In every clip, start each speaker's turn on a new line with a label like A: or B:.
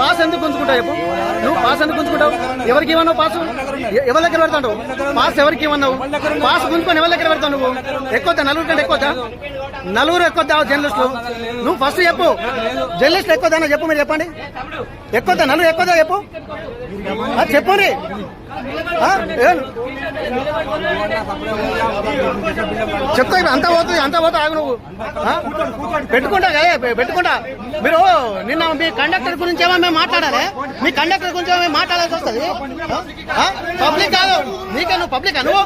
A: Pass ఎందుకు గుంజుకుంటావు చెప్పు? నువ్వు పాస్ ఎందుకు గుంజుకుంటావు ఎవరికి ఇవ్వన్నావు పాస్? ఎవరి దగ్గర పెడతావు పాస్ ఎవరికి ఇవ్వన్నావు పాస్ గుంజుకొని ఎవరి దగ్గర పెడతావు నువ్వు? ఎక్కువదా నలుగురు కంటే ఎక్కువదా నలుగురు ఎక్కువదా జర్నలిస్టులు? నువ్వు ఫస్ట్ చెప్పు. జర్నలిస్టులు ఎక్కువదా చెప్పు మీరు చెప్పండి. ఎక్కువదా నలుగురు ఎక్కువదా చెప్పు? ఆ, చెప్పుని. చెప్తా ఇప్పుడు అంతా పోతుంది అంతా పోతా ఆగు నువ్వు. ఆ? పెట్టుకుంటా కదా పెట్టుకుంటా. మీరు నిన్న మీ కండక్టర్ గురించి ఏమో మేము మాట్లాడాలి? మీ కండక్టర్ గురించి మేము మాట్లాడాల్సి వస్తుంది? పబ్లిక్ కాదు. నీకే నువ్వు పబ్లిక్? నువ్వు?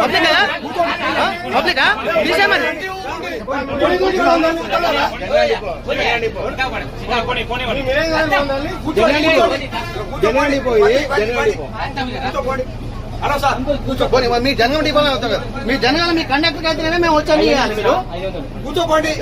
A: పబ్లిక్? పబ్లికా? తీసే మరి. మీ జనగం డిపోలో అవుతారు కదా. మీ జనగాలు మీ కండక్టర్ అయితే మేము వచ్చాను
B: కూర్చోండి.